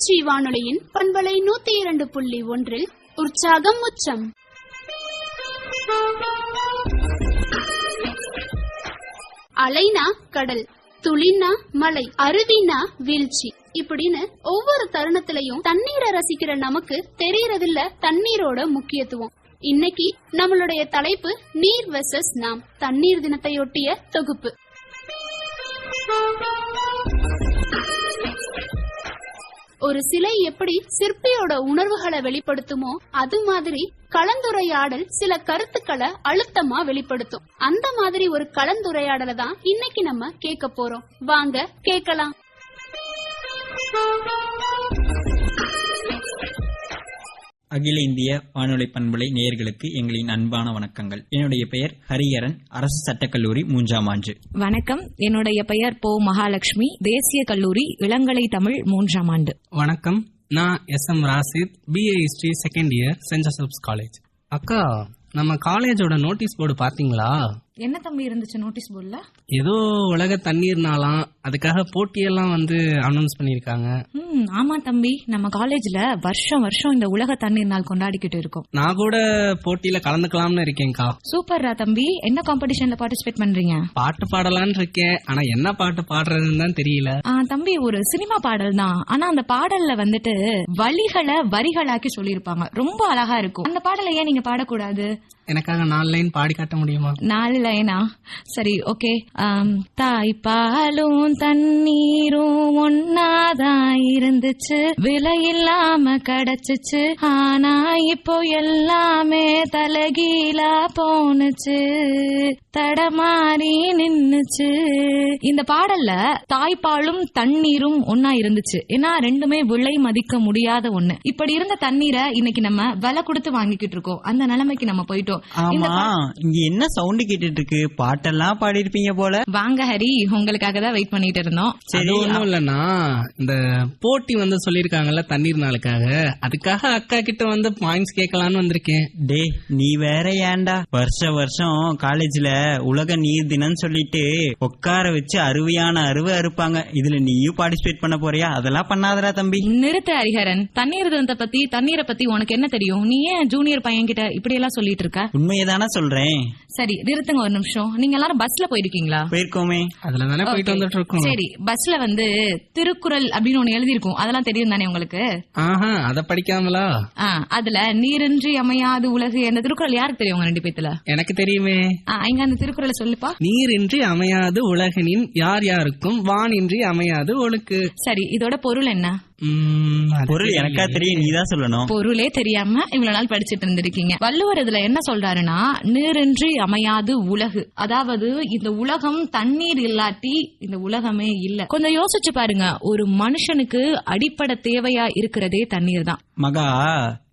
திருச்சி வானொலியின் பண்பலை நூத்தி இரண்டு புள்ளி ஒன்றில் உற்சாகம் உச்சம். அலைனா கடல் துளினா மலை அருவினா வீழ்ச்சி. இப்படின்னு ஒவ்வொரு தருணத்திலையும் தண்ணீரை ரசிக்கிற நமக்கு தெரியறதில்ல தண்ணீரோட முக்கியத்துவம். இன்னைக்கு நம்மளுடைய தலைப்பு நீர் வெசஸ் நாம் தண்ணீர் தினத்தையொட்டிய தொகுப்பு. ஒரு சிலை எப்படி சிற்பியோட உணர்வுகளை வெளிப்படுத்துமோ அது மாதிரி கலந்துரையாடல் சில கருத்துக்களை அழுத்தமா வெளிப்படுத்தும். அந்த மாதிரி ஒரு கலந்துரையாடலை தான் இன்னைக்கு நம்ம கேட்க போறோம். வாங்க கேட்கலாம். அகில இந்திய வானொலி பண்பலை நேயர்களுக்கு எங்களின் அன்பான வணக்கங்கள். என்னுடைய பெயர் ஹரிஹரன் அரசு சட்டக்கல்லூரி மூன்றாம் ஆண்டு வணக்கம். என்னுடைய பெயர் போ மகாலட்சுமி தேசிய கல்லூரி இளங்கலை தமிழ் மூன்றாம் ஆண்டு வணக்கம். நான் S M Rasith BA history second year saint Joseph's college அக்கா நம்ம காலேஜோட நோட்டீஸ் போர்டு பாத்தீங்களா என்ன தம்பி இருந்துச்சு நோட்டீஸ் போர்டுல ஏதோ உலக தண்ணீர் நாளாம் அதுக்காக போட்டியெல்லாம் வந்து அனௌன்ஸ் பண்ணிருக்காங்க ம் ஆமா தம்பி. நம்ம காலேஜ்ல வருஷம் வருஷம் இந்த உலக தண்ணீர் நாள் கொண்டாடிக்கிட்டு இருக்கோம். நான் கூட போட்டியில கலந்துக்கலாம்னு இருக்கேன்க்கா. சூப்பர்ரா தம்பி. என்ன காம்படிஷன்ல பார்ட்டிசிபேட் பண்றீங்க? பாட்டு பாடலான்னு இருக்கேன். ஆனா என்ன பாட்டு பாடுறதுன்னு தான் தெரியல. தம்பி ஒரு சினிமா பாடல் தான். ஆனா அந்த பாடல்ல வந்துட்டு வழிகளை வரிகளாக்கி சொல்லியிருப்பாங்க. ரொம்ப அழகா இருக்கும். அந்த பாடலை ஏன் நீங்க பாடக்கூடாது? எனக்காக நாலு லைன் பாடி காட்ட முடியுமா? நாலு லைனா சரி ஓகே தாய்ப்பாலும் தண்ணீரும் ஒன்னாதான் இருந்துச்சு. விலை இல்லாம கிடைச்சிச்சு. ஆனா இப்போ எல்லாமே தலைகீழா போனுச்சு தடமாறி நின்னுச்சு. இந்த பாடல்ல தாய்ப்பாலும் தண்ணீரும் ஒன்னா இருந்துச்சு. ஏன்னா ரெண்டுமே விலை மதிக்க முடியாத ஒண்ணு. இப்படி இருந்த தண்ணீரை இன்னைக்கு நம்ம விலை கொடுத்து வாங்கிக்கிட்டு இருக்கோம். அந்த நிலைமைக்கு நம்ம போயிட்டோம். இங்க என்ன சவுண்ட் கேட்டுட்டு இருக்கு பாட்டெல்லாம் பாடிருப்பீங்க போல. வாங்க ஹரி உங்களுக்காக தான் வெயிட் பண்ணிட்டு இருந்தோம். அது சரி ஒண்ணும் இல்லனா இந்த போட்டி வந்து சொல்லிருக்காங்கல்ல தண்ணீர் நாளுக்காக. அதுக்காக அக்கா கிட்ட வந்து பாயிண்ட்ஸ் கேட்கலான்னு வந்திருக்கேன். டே நீ வேற ஏன்டா? வருஷ வருஷம் காலேஜ்ல உலக நீர் தினம் சொல்லிட்டு உட்கார வச்சு அருவியான அருவை அறுப்பாங்க. இதுல நீயும் பார்ட்டிசிபேட் பண்ண போறியா? அதெல்லாம் பண்ணாதடா தம்பி. நிறுத்த ஹரிஹரன். தண்ணீர் தினத்தை பத்தி தண்ணீரை பத்தி உனக்கு என்ன தெரியும்? நீ ஏன் ஜூனியர் பையன் கிட்ட இப்படி எல்லாம் சொல்லிட்டு இருக்க? உண்மையதானே சொல்றேன். சரி நிறுத்துங்க ஒரு நிமிஷம். நீங்க எல்லாரும் பஸ்ல போயிருக்கீங்களா? போயிருக்கோமே. அதுல தானே போயிட்டு. வந்துட்டு இருக்கோம் சரி பஸ்ல வந்து திருக்குறள் அப்படின்னு ஒண்ணு எழுதிருக்கும் அதெல்லாம் தெரியும் தானே உங்களுக்கு? ஆஹா அத படிக்காமலா? ஆ, அதுல நீரின்றி அமையாது உலகு அந்த திருக்குறள் யாருக்கு தெரியும் உங்க ரெண்டு பேத்துல? எனக்கு தெரியுமே. ஆ, இங்க அந்த திருக்குறளை சொல்லுப்பா. நீரின்றி அமையாது உலகனின் யார் யாருக்கும் வானின்றி அமையாது ஒழுக்கு. சரி இதோட பொருள் என்ன? பொருள் எனக்கா. தெரியும் நீதான் சொல்லணும். பொருளே தெரியாம இவ்வளவு நாள் படிச்சிட்டு இருந்திருக்கீங்க. வள்ளுவர் இதுல என்ன சொல்றாருன்னா நீரின்றி அமையாது உலகு. அதாவது இந்த உலகம் தண்ணீர் இல்லாட்டி இந்த உலகமே இல்ல. கொஞ்சம் யோசிச்சு பாருங்க ஒரு மனுஷனுக்கு அடிப்படை தேவையா இருக்கிறதே தண்ணீர் தான். மகா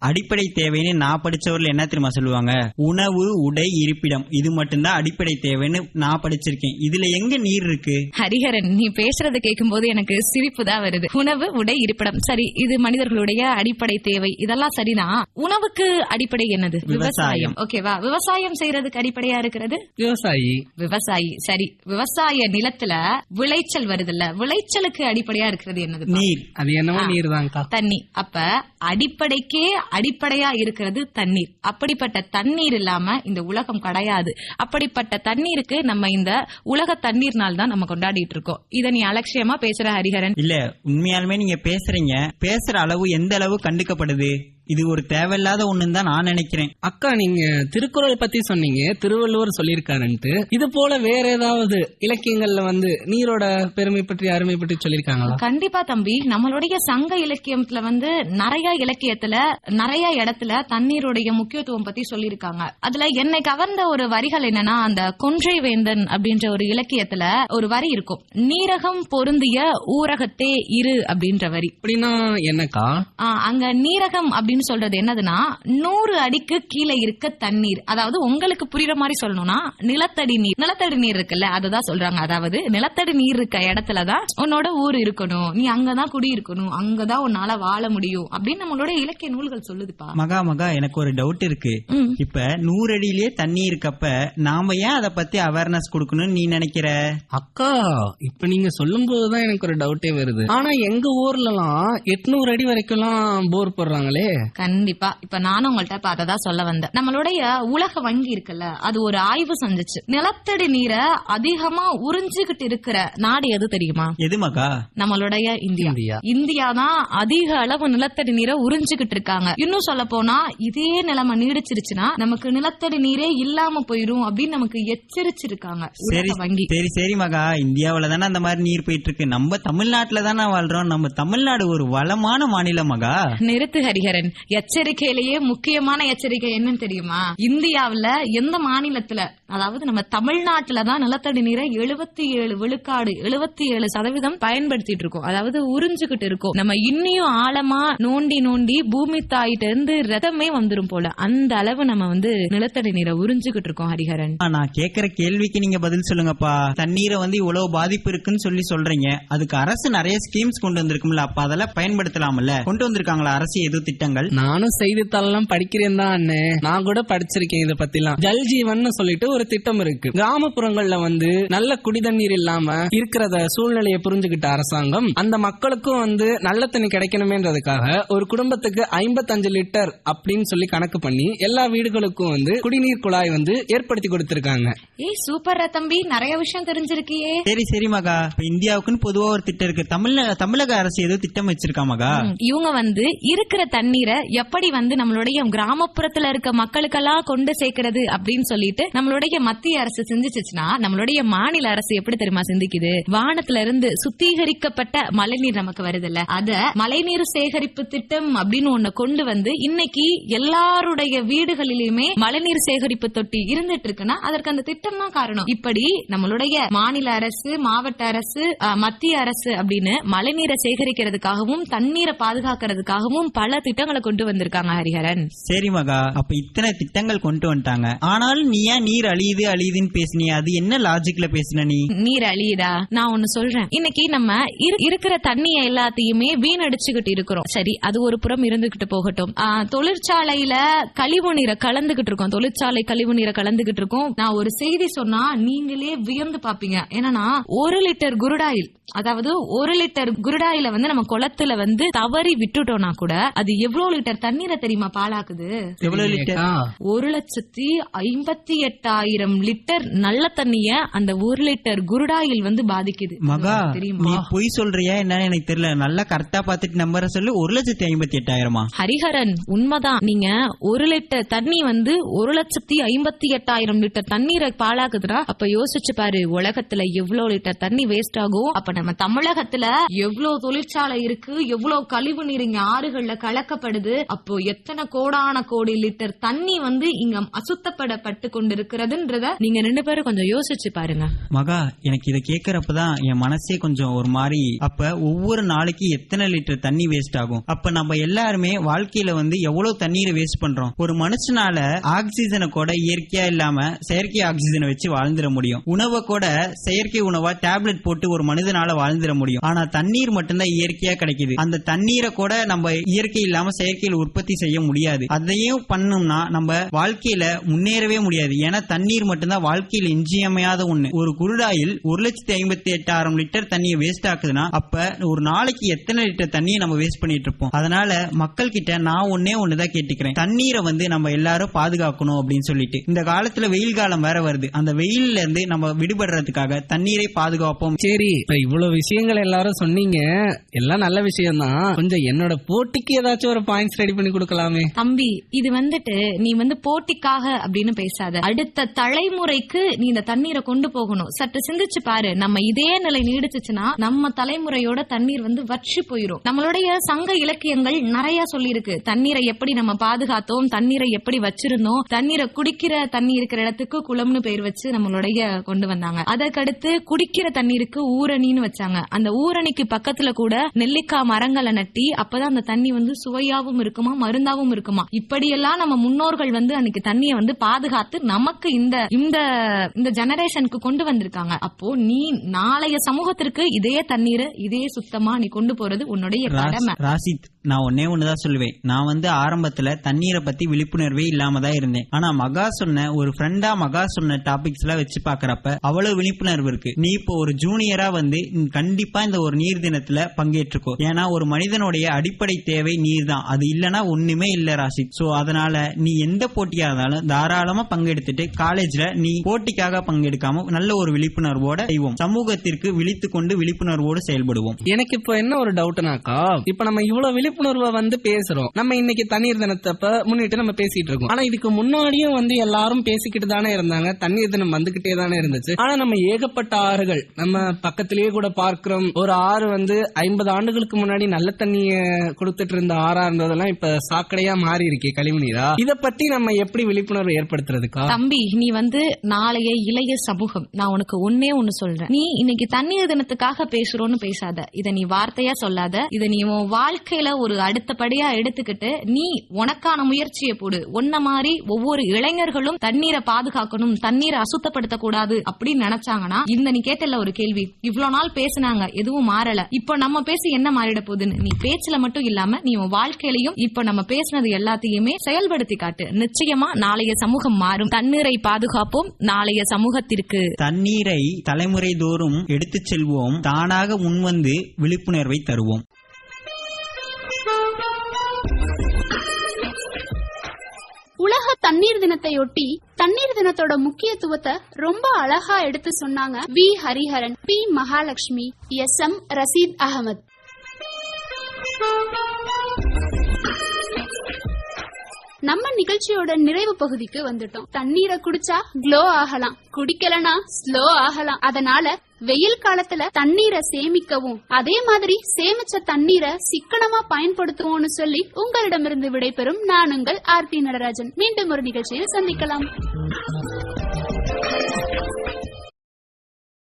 அடிப்படை தேவைன்னு நான் படிச்சவர்ல என்ன தெரியுமா சொல்லுவாங்க? உணவு உடை இருப்பிடம். இது மட்டும்தான் அடிப்படை தேவைன்னு நான் படிச்சிருக்கேன். இதுல எங்க நீர் இருக்கு? ஹரிஹரன் நீ பேசுறத கேட்கும்போது எனக்கு சிரிப்பு தான் வருது. உணவு உடை இருப்பிடம். சரி இது மனிதர்களுடைய அடிப்படை தேவை. இதெல்லாம் சரிதான் உணவுக்கு அடிப்படை என்னது? விவசாயம். ஓகேவா? விவசாயம் செய்யறதுக்கு அடிப்படையா இருக்கிறது? விவசாயி. விவசாயி. சரி விவசாய நிலத்துல விளைச்சல் வருதுல்ல. விளைச்சலுக்கு அடிப்படையா இருக்கிறது என்னது? நீர். அது என்னவோ. நீர் தான்க்கா தண்ணி. அப்ப அடிப்படைக்கே அடிப்படையா இருக்கிறது தண்ணீர். அப்படிப்பட்ட தண்ணீர் இல்லாம இந்த உலகம் கிடையாது. அப்படிப்பட்ட தண்ணீருக்கு நம்ம இந்த உலக தண்ணீர் நாள் தான் நம்ம கொண்டாடிட்டு இருக்கோம். இதை நீ அலட்சியமா பேசுற ஹரிஹரன்? இல்ல உண்மையாலுமே நீங்க பேசுறீங்க. பேசுற அளவு எந்த அளவு கண்டுக்கப்படுது? இது ஒரு தேவையில்லாத ஒண்ணுன்னு தான் நான் நினைக்கிறேன். அக்கா நீங்க திருக்குறள் பத்தி சொன்னீங்க திருவள்ளுவர் சொல்லியிருக்காருன்ட்டு. இது போல வேற ஏதாவது இலக்கியங்கள்ல வந்து நீரோட பெருமை பற்றி அருமை பற்றி சொல்லியிருக்காங்களா? கண்டிப்பா தம்பி. நம்மளுடைய சங்க இலக்கியத்துல வந்து நிறைய இலக்கியத்துல நிறைய இடத்துல தண்ணீருடைய முக்கியத்துவம் பத்தி சொல்லியிருக்காங்க. அதுல என்னை கவர்ந்த ஒரு வரிகள் என்னன்னா அந்த கொன்றை வேந்தன் அப்படின்ற ஒரு இலக்கியத்துல ஒரு வரி இருக்கும். நீரகம் பொருந்திய ஊரகத்தே இரு அப்படின்ற வரி. அப்படின்னா என்னக்கா? ஆ, அங்க நீரகம் அப்படின்னு அப்படின்னு சொல்றது என்னதுன்னா நூறு அடிக்கு கீழே இருக்க தண்ணீர். அதாவது உங்களுக்கு புரியுற மாதிரி சொல்லணும்னா நிலத்தடி நீர். நிலத்தடி நீர் இருக்குல்ல அதுதான் சொல்றாங்க. அதாவது நிலத்தடி நீர் இருக்க இடத்துலதான் உன்னோட ஊர் இருக்கணும். நீ அங்கதான் குடி இருக்கணும் அங்கதான் உன்னால வாழ முடியும் அப்படின்னு நம்மளோட இலக்கிய நூல்கள் சொல்லுதுப்பா. மகா மகா எனக்கு ஒரு டவுட் இருக்கு. இப்ப நூறு அடியிலேயே தண்ணி இருக்கப்ப நாம ஏன் அத பத்தி அவேர்னஸ் கொடுக்கணும்னு நீ நினைக்கிற? அக்கா இப்ப நீங்க சொல்லும் போதுதான் எனக்கு ஒரு டவுட்டே வருது. ஆனா எங்க ஊர்லலாம் எட்நூறு அடி வரைக்கும்லாம் போர் போடுறாங்களே. கண்டிப்பா. இப்ப நானும் உங்கள்ட்ட இப்ப அதை தான் சொல்ல வந்தேன். நம்மளுடைய உலக வங்கி இருக்குல்ல அது ஒரு ஆய்வு செஞ்சுச்சு நிலத்தடி நீரை அதிகமா உறிஞ்சுகிட்டு இருக்கிற நாடு எது தெரியுமா? எது மகா நம்மளுடைய இந்தியா. இந்தியா. தான் அதிக அளவு நிலத்தடி நீரை உறிஞ்சுகிட்டு இருக்காங்க. இன்னும் சொல்ல போனா இதே நிலைமை நீடிச்சிருச்சுன்னா நமக்கு நிலத்தடி நீரே இல்லாம போயிரும் அப்படின்னு நமக்கு எச்சரிச்சிருக்காங்க சரி வங்கி. சரி சரி மகா இந்தியாவுல தானே அந்த மாதிரி நீர் போயிட்டு இருக்கு நம்ம தமிழ்நாட்டுல தானே வாழ்றோம். நம்ம தமிழ்நாடு ஒரு வளமான மாநிலம் மகா நிறுத்து ஹரிஹரன். எச்சரிக்கையிலேயே முக்கியமான எச்சரிக்கை என்னன்னு தெரியுமா? இந்தியாவுல எந்த மாநிலத்துல அதாவது நம்ம தமிழ்நாட்டுல தான் நிலத்தடி நீரை எழுபத்தி ஏழு விழுக்காடு எழுபத்தி ஏழு சதவீதம் பயன்படுத்திட்டு இருக்கோம். அதாவது உறிஞ்சுகிட்டு இருக்கோம். நம்ம இன்னியும் ஆழமா நோண்டி நோண்டி பூமி தாயிட்ட இருந்து ரதமே வந்துரும் போல. அந்த அளவு நம்ம வந்து நிலத்தடி நீரை உறிஞ்சுகிட்டு இருக்கோம் ஹரிஹரன். நான் கேக்குற கேள்விக்கு நீங்க பதில் சொல்லுங்கப்பா. தண்ணீரை வந்து இவ்வளவு பாதிப்பு இருக்குன்னு சொல்லி சொல்றீங்க. அதுக்கு அரசு நிறைய ஸ்கீம்ஸ் கொண்டு வந்திருக்கும்ல அப்ப அதெல்லாம் பயன்படுத்தலாம்ல. கொண்டு வந்திருக்காங்களா அரசு எது திட்டங்கள்? நானும் செய்தித்தாளெல்லாம் படிக்கிறேன் தான் அண்ணே. நான் கூட படிச்சிருக்கேன் இத பத்திலாம். ஜல் ஜீவன் சொல்லிட்டு ஒரு திட்டம் இருக்கு. கிராமப்புறங்கள்ல வந்து நல்ல குடிதண்ணீர் இல்லாம இருக்கிறத சூழ்நிலையை புரிஞ்சுக்கிட்ட அரசாங்கம் அந்த மக்களுக்கும் வந்து நல்ல தண்ணி கிடைக்கணுமேன்றதுக்காக ஒரு குடும்பத்துக்கு 55 லிட்டர் அப்படின்னு சொல்லி கணக்கு பண்ணி எல்லா வீடுகளுக்கும் வந்து குடிநீர் குழாய் வந்து ஏற்படுத்தி கொடுத்திருக்காங்க. ஏய் சூப்பர் தம்பி. நிறைய விஷயம் தெரிஞ்சிருக்கியே. சரி சரி மகா. இப்ப இந்தியாவுக்குன்னு பொதுவா ஒரு திட்டம் இருக்கு. தமிழ தமிழக அரசு ஏதோ திட்டம் வச்சிருக்கா மகா? இவங்க வந்து இருக்கிற தண்ணீரை எப்படி வந்து நம்மளுடைய கிராமப்புறத்துல இருக்க மக்களுக்கெல்லாம் கொண்டு சேர்க்கிறது அப்படின்னு சொல்லிட்டு நம்மளுடைய மத்திய அரசு சிந்திச்சுன்னா நம்மளுடைய மாநில அரசு எப்படி தெரியுமா சிந்திக்குது? வானத்துல இருந்து சுத்திகரிக்கப்பட்ட மழைநீர் நமக்கு வருது இல்ல அத மழைநீர் சேகரிப்பு திட்டம் அப்படின்னு ஒண்ணு கொண்டு வந்து இன்னைக்கு எல்லாருடைய வீடுகளிலுமே மழைநீர் சேகரிப்பு தொட்டி இருந்துட்டு இருக்குன்னா அதற்கு அந்த திட்டம் தான் காரணம். இப்படி நம்மளுடைய மாநில அரசு மாவட்ட அரசு மத்திய அரசு அப்படின்னு மழைநீரை சேகரிக்கிறதுக்காகவும் தண்ணீரை பாதுகாக்கிறதுக்காகவும் பல திட்டங்களை கொண்டு வந்திருக்காங்க ஹரிஹரன். சரி மகா அப்ப இத்தனை திட்டங்கள் கொண்டு வந்துட்டாங்க. ஆனாலும் நீ ஏன் நீர் அழியுது அழியுதுன்னு பேசுனிய அது என்ன லாஜிக்ல பேசுன நீ? நீர் அழியுதா? நான் ஒண்ணு சொல்றேன். இன்னைக்கு நம்ம இரு- இருக்கிற தண்ணிய எல்லாத்தையுமே வீணடிச்சுக்கிட்டு இருக்கிறோம். சரி அது ஒரு புறம் இருந்துகிட்டு போகட்டும். தொழிற்சாலையில கழிவு நீரை கலந்துகிட்டு இருக்கோம். தொழிற்சாலை கழிவு நீரை கலந்துகிட்டு இருக்கோம். நான் ஒரு செய்தி சொன்னா நீங்களே வியந்து பாப்பீங்க. என்னன்னா ஒரு லிட்டர் குருடாயில் அதாவது ஒரு லிட்டர் குருடாயில வந்து நம்ம குளத்துல வந்து தவறி விட்டுட்டோம்னா கூட அது எவ்வளவு லிட்டர் தண்ணீரை தெரியுமா பாழாக்குது? எவ்வளவு லிட்டர்? ஒரு லட்சத்தி ஐம்பத்தி எட்டாயிரம் லிட்டர் நல்ல தண்ணிய அந்த ஒரு லிட்டர் குருடாயில் வந்து பாதிக்குது. மகா நீ தெரியுமா பொய் சொல்றியா என்னன்னு எனக்கு தெரியல. நல்லா கரெக்டா பாத்துட்டு நம்பரை சொல்லு. ஒரு லட்சத்தி ஐம்பத்தி எட்டாயிரமா? ஹரிஹரன் உண்மைதான். நீங்க ஒரு லிட்டர் தண்ணி வந்து ஒரு லட்சத்தி ஐம்பத்தி எட்டாயிரம் லிட்டர் தண்ணீரை பாழாக்குதுன்னா அப்ப யோசிச்சு பாரு உலகத்துல எவ்வளவு லிட்டர் தண்ணி வேஸ்ட் ஆகும்? அப்ப நம்ம தமிழகத்துல எவ்வளவு தொழிற்சாலை இருக்கு? எவ்வளவு கழிவு நீர் இங்க ஆறுகள்ல கலக்கப்படுது அப்போ எத்தனை கோடான கோடி லிட்டர் தண்ணி வந்து இங்க அசுத்தப்படப்பட்டு கொண்டிருக்கிறதுன்றத நீங்க ரெண்டு பேரும் கொஞ்சம் யோசிச்சு பாருங்க. மகா எனக்கு இதை கேக்குறப்பதான் என் மனசே கொஞ்சம் ஒரு மாதிரி அப்ப ஒவ்வொரு நாளைக்கு எத்தனை லிட்டர் தண்ணி வேஸ்ட் ஆகும்? அப்ப நம்ம எல்லாருமே வாழ்க்கையில வந்து எவ்வளவு தண்ணீரை வேஸ்ட் பண்றோம்? ஒரு மனுஷனால ஆக்சிஜனை கூட இயற்கையா இல்லாம செயற்கை ஆக்சிஜனை வச்சு வாழ்ந்துட முடியும். உணவை கூட செயற்கை உணவா டேப்லெட் போட்டு ஒரு மனிதனால வாழ்ந்துட முடியும். ஆனா தண்ணீர் மட்டும்தான் இயற்கையா கிடைக்குது. அந்த தண்ணீரை கூட நம்ம இயற்கை இல்லாம செயற்கையில் உற்பத்தி செய்ய முடியாது. அதையும் பண்ணோம்னா நம்ம வாழ்க்கையில முன்னேறவே முடியாது. ஏன்னா தண்ணீர் மட்டும்தான் வாழ்க்கையில் இன்றியமையாத ஒண்ணு. ஒரு குருடாயில் ஒரு லட்சத்தி ஐம்பத்தி எட்டாயிரம் லிட்டர் தண்ணியை வேஸ்ட் ஆக்குதுன்னா அப்ப ஒரு நாளைக்கு எத்தனை லிட்டர் தண்ணியை நம்ம வேஸ்ட் பண்ணிட்டு இருப்போம்? அதனால மக்கள் கிட்ட நான் ஒன்னே ஒண்ணுதான் கேட்டுக்கிறேன். தண்ணீரை வந்து நம்ம எல்லாரும் பாதுகாக்கணும் அப்படின்னு சொல்லிட்டு. இந்த காலத்துல வெயில் காலம் வேற வருது. அந்த வெயில்ல இருந்து நம்ம விடுபடுறதுக்காக தண்ணீரை பாதுகாப்போம். சரி இப்ப இவ்வளவு விஷயங்கள் எல்லாரும் சொன்னீங்க. எல்லாம் நல்ல விஷயம் தான் கொஞ்சம் என்னோட போட்டிக்கு ஏதாச்சும் ஒரு பாயிண்ட்ஸ் ரெடி பண்ணி கொடுக்கலாமே. தம்பி இது வந்துட்டு நீ வந்து போட்டிக்காக அப்படின்னு பேசாத. அடுத்த தலைமுறைக்கு நீ இந்த தண்ணீரை கொண்டு போகணும். சற்று சிந்திச்சு பாரு. நம்ம இதே நிலை நீடிச்சுச்சுன்னா நம்ம தலைமுறையோட தண்ணீர் வந்து வற்றி போயிரும். நம்மளுடைய சங்க இலக்கியங்கள் நிறைய சொல்லியிருக்கு. தண்ணீரை எப்படி நம்ம பாதுகாத்தோம் தண்ணீரை எப்படி வச்சிருந்தோம் தண்ணீரை குடிக்கிற தண்ணி இருக்கிற இடத்துக்கு குளம்னு பேர் வச்சு நம்மளுடைய கொண்டு வந்தாங்க. அதற்கடுத்து குடிக்கிற தண்ணீருக்கு ஊரணின்னு வச்சாங்க. அந்த ஊரணிக்கு பக்கத்துல கூட நெல்லிக்காய் மரங்களை நட்டி அப்பதான் அந்த தண்ணி வந்து சுவையா உணவாவும் இருக்குமா மருந்தாவும் இருக்குமா? இப்படியெல்லாம் நம்ம முன்னோர்கள் வந்து அன்னைக்கு தண்ணியை வந்து பாதுகாத்து நமக்கு இந்த இந்த இந்த ஜெனரேஷனுக்கு கொண்டு வந்திருக்காங்க. அப்போ நீ நாளைய சமூகத்திற்கு இதே தண்ணீரை இதே சுத்தமா நீ கொண்டு போறது உன்னுடைய கடமை. ராசித் நான் ஒன்னே ஒண்ணுதான் சொல்லுவேன். நான் வந்து ஆரம்பத்துல தண்ணீரை பத்தி விழிப்புணர்வே இல்லாம தான் இருந்தேன். ஆனா மகா சொன்ன ஒரு ஃப்ரெண்டா மகா சொன்ன டாபிக்ஸ் எல்லாம் வச்சு பாக்குறப்ப அவ்வளவு விழிப்புணர்வு இருக்கு. நீ இப்போ ஒரு ஜூனியரா வந்து கண்டிப்பா இந்த ஒரு நீர் தினத்துல பங்கேற்றுக்கோ. ஏன்னா ஒரு மனிதனுடைய அடிப்படை தேவை நீர் தான் அது இல்லனா ஒண்ணுமே இல்ல ராசித் சோ அதனால நீ எந்த போட்டியா இருந்தாலும் தாராளமா பங்கெடுத்துட்டு காலேஜ்ல நீ போட்டிக்காக பங்கெடுக்காம நல்ல ஒரு விழிப்புணர்வோட செய்வோம். சமூகத்திற்கு விழித்து கொண்டு விழிப்புணர்வோடு செயல்படுவோம். எனக்கு இப்போ என்ன ஒரு டவுட்னாக்கா இப்ப நம்ம இவ்வளவு விழிப்புணர்வை வந்து பேசுறோம். நம்ம இன்னைக்கு தண்ணீர் தினத்தப்ப முன்னிட்டு நம்ம பேசிட்டு இருக்கோம். ஆனா இதுக்கு முன்னாடியும் வந்து எல்லாரும் பேசிக்கிட்டு தானே இருந்தாங்க. தண்ணீர் தினம் வந்துகிட்டே தானே இருந்துச்சு. ஆனா நம்ம ஏகப்பட்ட ஆறுகள் நம்ம பக்கத்திலேயே கூட பார்க்கிறோம். ஒரு ஆறு வந்து ஐம்பது ஆண்டுகளுக்கு முன்னாடி நல்ல தண்ணிய கொடுத்துட்டு இருந்த ஆறா இருந்ததெல்லாம் இப்ப சாக்கடையா மாறி இருக்கே கழிவுநீரா? இத பத்தி நம்ம எப்படி விழிப்புணர்வு ஏற்படுத்துறதுக்கா? தம்பி நீ வந்து நாளைய இளைய சமூகம் நான் உனக்கு ஒன்னே ஒண்ணு சொல்றேன். நீ இன்னைக்கு தண்ணீர் தினத்துக்காக பேசுறோன்னு பேசாத. இத நீ வார்த்தையா சொல்லாத. இத நீ உன் வாழ்க்கையில ஒரு அடுத்தபடியா எடுத்துக்கிட்டு நீ உனக்கான முயற்சியை போடு. உன்ன மாதிரி ஒவ்வொரு இளைஞர்களும் தண்ணீரை பாதுகாக்கணும் தண்ணீரை அசுத்தப்படுத்த கூடாது அப்படின்னு நினைச்சாங்கன்னா இந்த நீ கேட்டல ஒரு கேள்வி. இவ்வளவு நாள் பேசுனாங்க எதுவும் மாறல. இப்ப நம்ம பேசி என்ன மாறிட போகுதுன்னு? நீ பேச்சுல மட்டும் இல்லாம நீ உன் வாழ்க்கையிலையும் இப்ப நம்ம பேசினது எல்லாத்தையுமே செயல்படுத்தி காட்டு நிச்சயமா நாளைய சமூகம் மாறும். தண்ணீரை பாதுகாப்போம். நாளைய சமூகத்திற்கு தண்ணீரை தலைமுறை தோறும் எடுத்துச் செல்வோம். தானாக முன்வந்து விழிப்புணர்வை தருவோம். உலக தண்ணீர் தினத்தையொட்டி தண்ணீர் தினத்தோட முக்கியத்துவத்தை ரொம்ப அழகா எடுத்து சொன்னாங்க V. Hariharan P. Mahalakshmi S. M. Rasheed Ahmed. நம்ம நிகழ்ச்சியோட நிறைவு பகுதிக்கு வந்துட்டோம். தண்ணீரை குடிச்சா க்ளோ ஆகலாம். குடிக்கலனா ஸ்லோ ஆகலாம். அதனால வெயில் காலத்துல தண்ணீரை சேமிக்கவும். அதே மாதிரி சேமிச்ச தண்ணீரை சிக்கனமா பயன்படுத்துவோம்னு சொல்லி உங்களிடமிருந்து விடைபெறும் நான் உங்கள் ஆர்த்தி நடராஜன். மீண்டும் ஒரு நிகழ்ச்சியில் சந்திக்கலாம்.